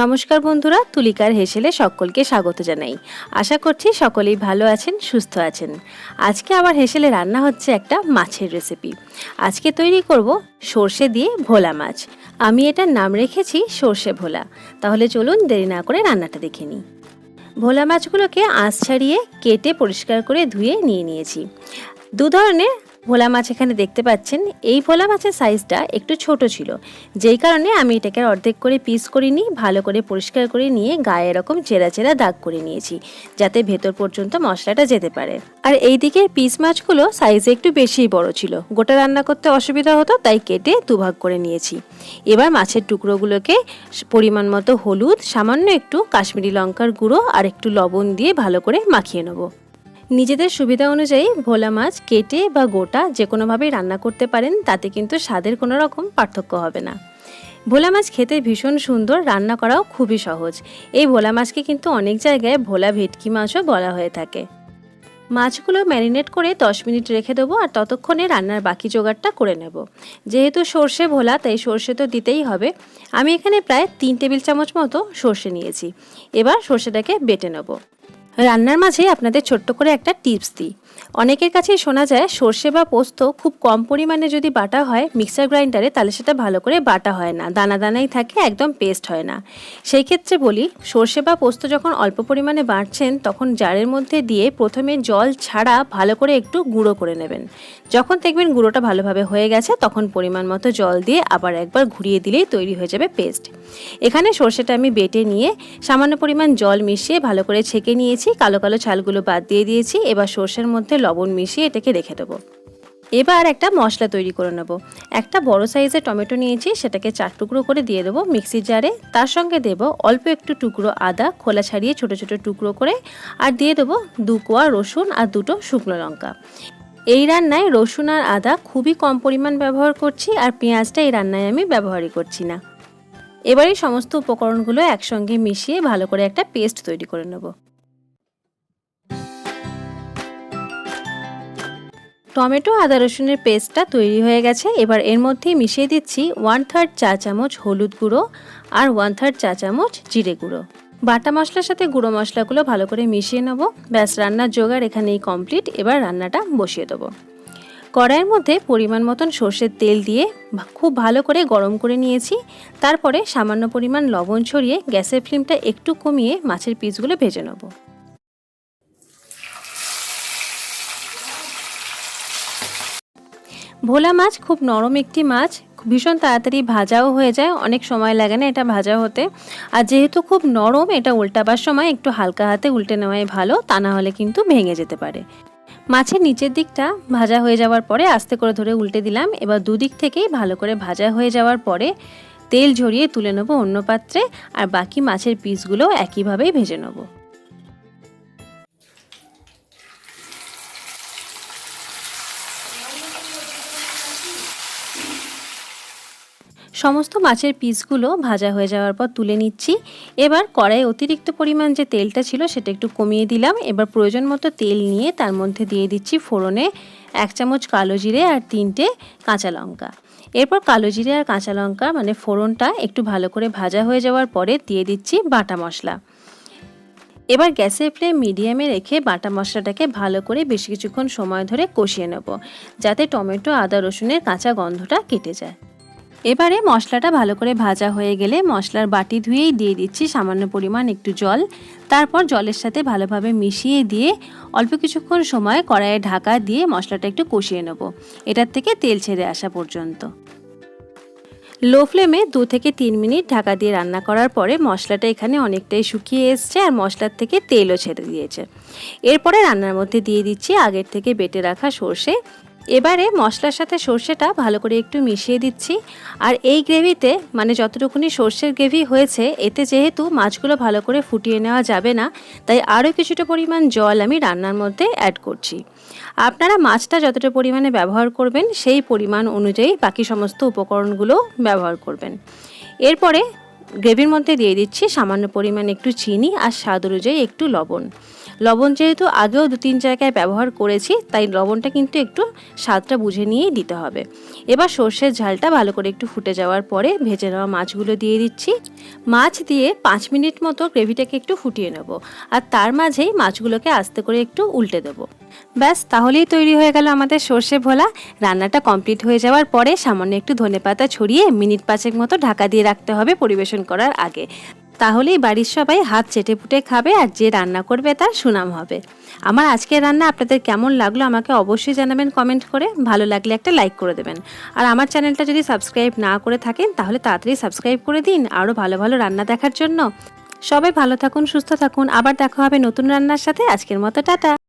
নমস্কার বন্ধুরা, তুলিকার হেসেলে সকলকে স্বাগত জানাই। আশা করছি সকলেই ভালো আছেন, সুস্থ আছেন। আজকে আবার হেসেলে রান্না হচ্ছে একটা মাছের রেসিপি আজকে তৈরি করব সর্ষে দিয়ে ভোলা মাছ। আমি এটার নাম রেখেছি সর্ষে ভোলা। তাহলে চলুন দেরি না করে রান্নাটা দেখে নিই। ভোলা মাছগুলোকে আঁশ ছাড়িয়ে কেটে পরিষ্কার করে ধুয়ে নিয়ে নিয়েছি। দু ধরনের ভোলা মাছ এখানে দেখতে পাচ্ছেন। এই ভোলা মাছের সাইজটা একটু ছোট ছিল। যেই কারণে আমি এটাকে অর্ধেক করে পিস করে নিই, ভালো করে পরিষ্কার করে নিয়ে গায়ে এরকম চেরা চেরা দাগ করে নিয়েছি, যাতে ভেতর পর্যন্ত মশলাটা যেতে পারে। আর এই দিকের পিস মাছগুলো সাইজে একটু বেশিই বড় ছিল। গোটা রান্না করতে অসুবিধা হতো, তাই কেটে দুভাগ করে নিয়েছি। এবার মাছের টুকরোগুলোকে পরিমাণ মতো হলুদ, সামান্য একটু কাশ্মীরি লঙ্কার গুঁড়ো আর একটু লবণ দিয়ে ভালো করে মাখিয়ে নেব। নিজেদের সুবিধা অনুযায়ী ভোলা মাছ কেটে বা গোটা যে কোনোভাবেই রান্না করতে পারেন, তাতে কিন্তু স্বাদের কোনো রকম পার্থক্য হবে না। ভোলা মাছ খেতে ভীষণ সুন্দর, রান্না করাও খুবই সহজ। এই ভোলা মাছকে কিন্তু অনেক জায়গায় ভোলা ভেটকি মাছও বলা হয়ে থাকে। মাছগুলো ম্যারিনেট করে 10 মিনিট রেখে দেবো আর ততক্ষণে রান্নার বাকি জোগাড়টা করে নেব। যেহেতু সর্ষে ভোলা, তাই সর্ষে তো দিতেই হবে। আমি এখানে প্রায় তিন টেবিল চামচ মতো সর্ষে নিয়েছি। এবার সর্ষেটাকে বেটে নেব। রান্নার মাঝে আপনাদের ছোট্ট করে একটা টিপস দিই। অনেকের কাছেই শোনা যায়, সর্ষে বা পোস্ত খুব কম পরিমাণে যদি বাটা হয়, মিক্সার গ্রাইন্ডারে, তাহলে সেটা ভালো করে বাটা হয় না। দানা দানাই থাকে, একদম পেস্ট হয় না। সেই ক্ষেত্রে বলি, সর্ষে বা পোস্ত যখন অল্প পরিমাণে বাড়ছেন, তখন জারের মধ্যে দিয়ে প্রথমে জল ছাড়া ভালো করে একটু গুঁড়ো করে নেবেন। যখন দেখবেন গুঁড়োটা ভালোভাবে হয়ে গেছে, তখন পরিমাণ মতো জল দিয়ে আবার একবার ঘুরিয়ে দিলেই তৈরি হয়ে যাবে পেস্ট এখানে সর্ষেটা আমি বেটে নিয়ে সামান্য পরিমাণ জল মিশিয়ে ভালো করে ছেঁকে নিয়েছি। কালো কালো ছালগুলো বাদ দিয়ে দিয়েছি, এবার সর্ষের মধ্যে লবণ মিশিয়ে এটাকে রেখে দেবো। এবার একটা মশলা তৈরি করে নেব। একটা বড় সাইজের টমেটো নিয়েছি, সেটাকে চার টুকরো করে দিয়ে দেবো মিক্সির জারে। তার সঙ্গে দেব অল্প একটু টুকরো আদা, খোলা ছাড়িয়ে ছোট ছোট টুকরো করে, আর দিয়ে দেবো দু কোয়া রসুন আর দুটো শুকনো লঙ্কা। এই রান্নায় রসুন আর আদা খুবই কম পরিমাণ ব্যবহার করছি, আর পেঁয়াজটা এই রান্নায় আমি ব্যবহারই করছি না। এবারে সমস্ত উপকরণগুলো একসঙ্গে মিশিয়ে ভালো করে একটা পেস্ট তৈরি করে নেব। টমেটো, আদা রসুনের পেস্টটা তৈরি হয়ে গেছে। এবার এর মধ্যেই মিশিয়ে দিচ্ছি ওয়ান থার্ড চা চামচ হলুদ গুঁড়ো আর ওয়ান থার্ড চা চামচ জিরে গুঁড়ো। বাটা মশলার সাথে গুঁড়ো মশলাগুলো ভালো করে মিশিয়ে নেব। ব্যাস, রান্নার জোগাড় এখানেই কমপ্লিট। এবার রান্নাটা বসিয়ে দেবো। কড়াইয়ের মধ্যে পরিমাণ মতন সর্ষের তেল দিয়ে খুব ভালো করে গরম করে নিয়েছি। তারপরে সামান্য পরিমাণ লবণ ছড়িয়ে গ্যাসের ফ্লেমটা একটু কমিয়ে মাছের পিসগুলো ভেজে নেব। ভোলা মাছ খুব নরম একটি মাছ, ভীষণ তাড়াতাড়ি ভাজাও হয়ে যায়, অনেক সময় লাগে না এটা ভাজা হতে। আর যেহেতু খুব নরম, এটা উল্টাবার সময় একটু হালকা হাতে উল্টে নেওয়াই ভালো, তা না হলে কিন্তু ভেঙে যেতে পারে। মাছের নিচের দিকটা ভাজা হয়ে যাওয়ার পরে আস্তে করে ধরে উল্টে দিলাম। এবার দুদিক থেকেই ভালো করে ভাজা হয়ে যাওয়ার পরে তেল ঝরিয়ে তুলে নেব অন্য পাত্রে, আর বাকি মাছের পিসগুলো একইভাবেই ভেজে নেব। সমস্ত মাছের পিসগুলো ভাজা হয়ে যাওয়ার পর তুলে নিচ্ছি। এবার কড়াই অতিরিক্ত পরিমাণ যে তেলটা ছিল সেটা একটু কমিয়ে দিলাম। এবার প্রয়োজন মতো তেল নিয়ে তার মধ্যে দিয়ে দিচ্ছি ফোড়নে এক চামচ কালো জিরে আর তিনটে কাঁচা লঙ্কা। এরপর কালো জিরে আর কাঁচা লঙ্কা মানে ফোড়নটা একটু ভালো করে ভাজা হয়ে যাওয়ার পরে দিয়ে দিচ্ছি বাটা মশলা। এবার গ্যাসের ফ্লেম মিডিয়ামে রেখে বাটা মশলাটাকে ভালো করে বেশ কিছুক্ষণ সময় ধরে কষিয়ে নেব, যাতে টমেটো, আদা, রসুনের কাঁচা গন্ধটা কেটে যায়। এবারে মশলাটা ভালো করে ভাজা হয়ে গেলে মশলার বাটি ধুয়েই দিয়ে দিচ্ছি সামান্য পরিমাণ একটু জল। তারপর জলের সাথে ভালোভাবে মিশিয়ে দিয়ে অল্প কিছুক্ষণ সময় কড়াইয়ে ঢাকা দিয়ে মশলাটা একটু কষিয়ে নেব। এটার থেকে তেল ছেড়ে আসা পর্যন্ত। লো ফ্লেমে দু থেকে তিন মিনিট ঢাকা দিয়ে রান্না করার পরে মশলাটা এখানে অনেকটাই শুকিয়ে এসছে আর মশলার থেকে তেলও ছেড়ে দিয়েছে। এরপরে রান্নার মধ্যে দিয়ে দিচ্ছি আগের থেকে বেটে রাখা সর্ষে এবারে মশলার সাথে সর্ষেটা ভালো করে একটু মিশিয়ে দিচ্ছি। আর এই গ্রেভিতে মানে যতটুকুনি সর্ষের গ্রেভি হয়েছে, এতে যেহেতু মাছগুলো ভালো করে ফুটিয়ে নেওয়া যাবে না, তাই আরও কিছুটা পরিমাণ জল আমি রান্নার মধ্যে অ্যাড করছি। আপনারা মাছটা যতটা পরিমাণে ব্যবহার করবেন, সেই পরিমাণ অনুযায়ী বাকি সমস্ত উপকরণগুলো ব্যবহার করবেন। এরপরে গ্রেভির মধ্যে দিয়ে দিচ্ছি সামান্য পরিমাণ একটু চিনি আর স্বাদ অনুযায়ী একটু লবণ। লবণ যেহেতু আগেও দু তিন জায়গায় ব্যবহার করেছি, তাই লবণটা কিন্তু একটু স্বাদটা বুঝে নিয়েই দিতে হবে। এবার সর্ষের ঝালটা ভালো করে একটু ফুটে যাওয়ার পরে ভেজে নেওয়া মাছগুলো দিয়ে দিচ্ছি। মাছ দিয়ে পাঁচ মিনিট মতো গ্রেভিটাকে একটু ফুটিয়ে নেব আর তার মাঝেই মাছগুলোকে আস্তে করে একটু উল্টে দেবো। ব্যাস, তাহলেই তৈরি হয়ে গেল আমাদের সর্ষে ভোলা। রান্নাটা কমপ্লিট হয়ে যাওয়ার পরে সামান্য একটু ধনেপাতা ছড়িয়ে মিনিট পাঁচেক মতো ঢাকা দিয়ে রাখতে হবে পরিবেশন করার আগে। তাহলেই বাড়ির সবাই হাত চেটে পুটে খাবে আর যে রান্না করবে তার সুনাম হবে। আমার আজকের রান্না আপনাদের কেমন লাগল আমাকে অবশ্যই জানাবেন কমেন্ট করে। ভালো লাগলে একটা লাইক করে দেবেন। আর আমার চ্যানেলটা যদি সাবস্ক্রাইব না করে থাকেন, তাহলে তাড়াতাড়ি সাবস্ক্রাইব করে দিন আরও ভালো ভালো রান্না দেখার জন্য। সবাই ভালো থাকুন, সুস্থ থাকুন। আবার দেখা হবে নতুন রান্নার সাথে। আজকের মতো টাটা।